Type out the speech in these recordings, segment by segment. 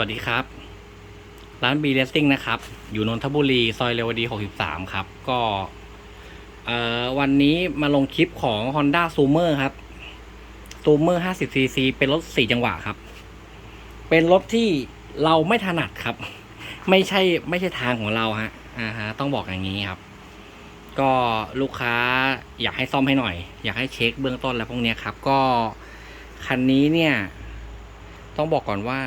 วัสดีครับ ร้านบีเลสซิ่งนะครับ อยู่นนทบุรี ซอยเรวดี 63 ครับ ก็ เอ่อ วันนี้มาลงคลิปของ Honda s u m e r ครับ s u m e r 50cc เป็นรถ 4 จังหวะครับ เป็นรถที่เราไม่ถนัดครับ ไม่ใช่ไม่ใช่ทางของเราฮะ อ่าฮะ ต้องบอกอย่างนี้ครับ ก็ลูกค้าอยากให้ซ่อมให้หน่อย อยากให้เช็คเบื้องต้นแล้วพวกนี้ครับ ก็คันนี้เนี่ย ต้องบอกก่อนว่า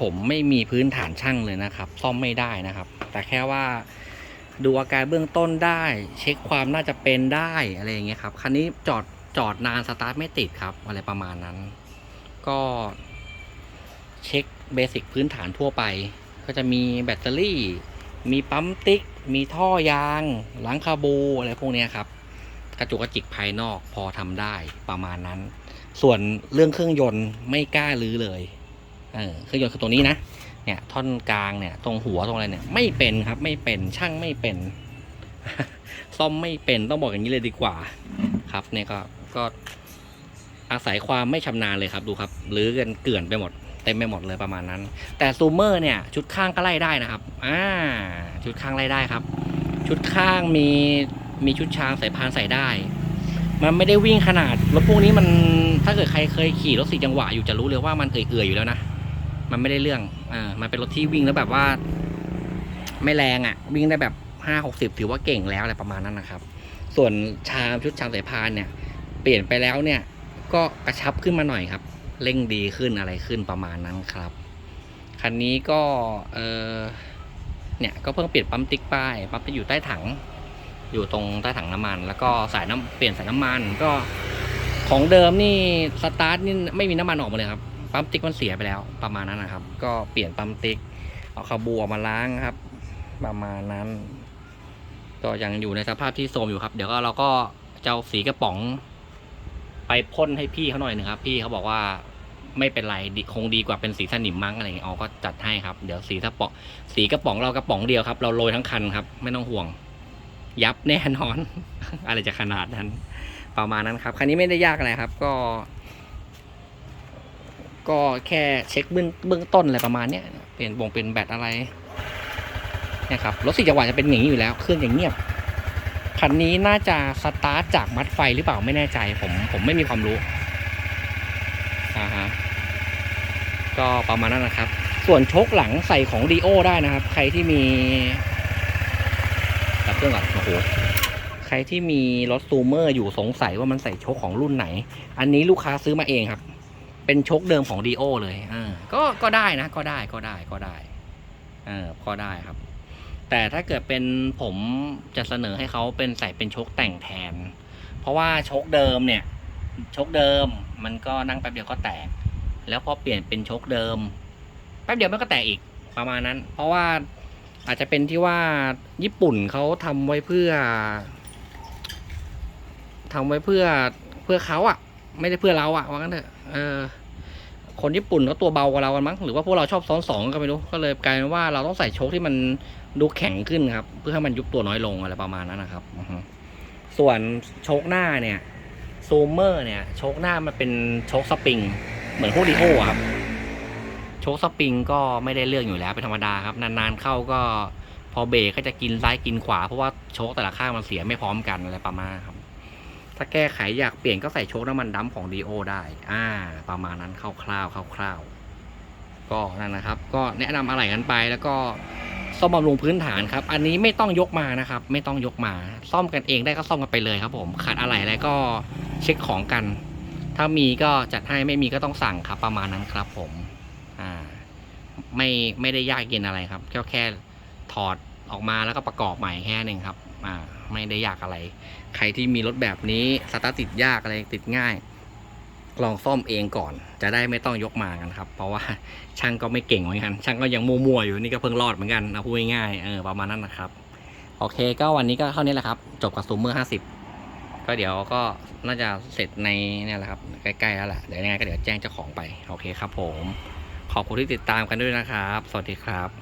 ผมไม่มีพื้นฐานช่างเลยนะครับ ซ่อมไม่ได้นะครับ แต่แค่ว่าดูอาการเบื้องต้นได้ เช็คความน่าจะเป็นได้อะไรอย่างเงี้ยครับคันนี้จอดจอดนานสตาร์ทไม่ติดครับ อะไรประมาณนั้น ก็เช็คเบสิกพื้นฐานทั่วไป ก็จะมีแบตเตอรี่ มีปั๊มติ๊ก มีท่อยางล้างคาบูอะไรพวกนี้ครับ กระจุกกระจิกภายนอกพอทำได้ประมาณนั้น ส่วนเรื่องเครื่องยนต์ไม่กล้าลื้อเลยเออเครื่องยนต์คือตัวนี้นะ เนี่ยท่อนกลางเนี่ย ตรงหัวตรงอะไรเนี่ย ไม่เป็นครับ ไม่เป็นช่างไม่เป็น ซ่อมไม่เป็นต้องบอกอย่างนี้เลยดีกว่า ครับเนี่ยก็ก็อาศัยความไม่ชำนาญเลยครับดูครับลื้อกันเกลื่อนไปหมดเต็มไปหมดเลยประมาณนั้น แต่ซูเมอร์เนี่ย ชุดข้างก็ไล่ได้นะครับอ่าชุดข้างไล่ได้ครับ ชุดข้างมีมีชุดช้างสายพานใส่ได้ มันไม่ได้วิ่งขนาดรถพวกนี้มันถ้าเกิดใครเคยขี่รถสี่จังหวะอยู่จะรู้เลยว่ามันเอื่อยๆอยู่แล้วนะมันไม่ได้เรื่องอ่ามันเป็นรถที่วิ่งแล้วแบบว่า ไม่แรงอะ่ะ วิ่งได้แบบห้าหกสิบถือว่าเก่งแล้วอะไรประมาณนั้นนะครับ ส่วนชามชุดชามสายพานเนี่ย เปลี่ยนไปแล้วเนี่ย ก็กระชับขึ้นมาหน่อยครับ เร่งดีขึ้นอะไรขึ้นประมาณนั้นครับคันนี้ก็เออเนี่ยก็เพิ่งเปลี่ยนปั๊มติ๊กป้ายปั๊มที่อยู่ใต้ถัง อยู่ตรงใต้ถังน้ำมัน แล้วก็สายน้ำเปลี่ยนสายน้ำมันก็ของเดิมนี่สตาร์ทนี่ไม่มีน้ำมันออกมาเลยครับปั๊มติ๊กมันเสียไปแล้วประมาณนั้นนะครับ ก็เปลี่ยนปั๊มติ๊กเอาคาบูออกมาล้างครับ ประมาณนั้น ก็ยังอยู่ในสภาพที่โทรมอยู่ครับ เดี๋ยวก็เราก็จะเอาสีกระป๋อง ไปพ่นให้พี่เขาหน่อยหนึ่งครับ พี่เขาบอกว่าไม่เป็นไรคงดีกว่าเป็นสีสนิมมั้งอะไรอย่างเงี้ยเอาก็จัดให้ครับ เดี๋ยวสีถ้าปองสีกระป๋องเรากระป๋องเดียวครับ เราโรยทั้งคันครับ ไม่ต้องห่วง ยับแน่นอน อะไรจะขนาดนั้น ประมาณนั้นครับคันนี้ไม่ได้ยากอะไรครับ ก็ ก็แค่เช็คเบื้องเบื้องต้นอะไรประมาณเนี้ยเปลี่ยนวงเป็นแบตอะไรนี่ยครับรถสี่จังหวะจะเป็นอย่างนี้อยู่แล้วเครื่องอย่างเงียบคันนี้น่าจะสตาร์ทจากมัดไฟหรือเปล่าไม่แน่ใจ ผมผมไม่มีความรู้อ่าฮะก็ประมาณนั้นนะครับ ส่วนชกหลังใส่ของดีโอได้นะครับ ใครที่มี เครื่องก่อนโอ้โหใครที่มีรถซูเมอร์อยู่สงสัยว่ามันใส่โชคของรุ่นไหน อันนี้ลูกค้าซื้อมาเองครับ เป็นโชคเดิมของดีโอเลยอ่าก็ก็ได้นะ ก็ได้ก็ได้ก็ได้เออก็ได้ครับ แต่ถ้าเกิดเป็นผมจะเสนอให้เขาเป็นใส่เป็นโชคแต่งแทน เพราะว่าโชคเดิมเนี่ยโชคเดิมมันก็นั่งแป๊บเดียวก็แตก แล้วพอเปลี่ยนเป็นโชคเดิม แป๊บเดียวมันก็แตกอีกประมาณนั้น เพราะว่า อาจจะเป็นที่ว่าญี่ปุ่นเขาทำไว้เพื่อทำไว้เพื่อเพื่อเขาอะไม่ได้เพื่อเราอะว่างั้นเถอะเออ คนญี่ปุ่นเขาตัวเบากว่าเรากันมั้งหรือว่าพวกเราชอบซ้อนสองก็ไม่รู้ก็เลยกลายเป็นว่าเราต้องใส่โชคที่มันดูแข็งขึ้นครับ เพื่อให้มันยุบตัวน้อยลงอะไรประมาณนั้นนะครับส่วนโชคหน้าเนี่ยซูเมอร์เนี่ยโชคหน้ามันเป็นโชคสปริง เหมือนพวกดีโอครับ โชคสปริงก็ไม่ได้เรื่องอยู่แล้วเป็นธรรมดาครับ นานๆเข้าก็พอเบรกก็จะกินซ้ายกินขวา เพราะว่าโชคแต่ละข้างมันเสียไม่พร้อมกันอะไรประมาณครับ ถ้าแก้ไขอยากเปลี่ยนก็ใส่โชคน้ำมันดำของดีโอได้ อ่า ประมาณนั้นคร่าวๆคร่าวๆก็นั่นนะครับ ก็แนะนำอะไรกันไปแล้วก็ซ่อมบำรุงพื้นฐานครับ อันนี้ไม่ต้องยกมานะครับ ไม่ต้องยกมา ซ่อมกันเองได้ก็ซ่อมกันไปเลยครับ ผมขาดอะไรอะไรก็เช็คของกัน ถ้ามีก็จัดให้ไม่มีก็ต้องสั่งครับประมาณนั้นครับผม อ่าไม่ไม่ได้ยากเย็นอะไรครับแค่แค่ถอดออกมาแล้วก็ประกอบใหม่แค่นึงครับอ่าไม่ได้ยากอะไร ใครที่มีรถแบบนี้สตาร์ทติดยากอะไรติดง่าย ลองซ่อมเองก่อน จะได้ไม่ต้องยกมากันครับ เพราะว่าช่างก็ไม่เก่งเหมือนกันช่างก็ยังมั่วๆอยู่นี่ก็เพิ่งรอดเหมือนกันเอาพูดง่ายๆเออประมาณนั้นนะครับ โอเค ก็วันนี้ก็เท่านี้แหละครับ จบกับซูมเมอร์ห้าสิบก็เดี๋ยวก็น่าจะเสร็จในเนี่ยแหละครับ ใกล้ๆแล้วแหละเดี๋ยวยังไงก็เดี๋ยวแจ้งเจ้าของไป โอเคครับผม ขอบคุณที่ติดตามกันด้วยนะครับ สวัสดีครับ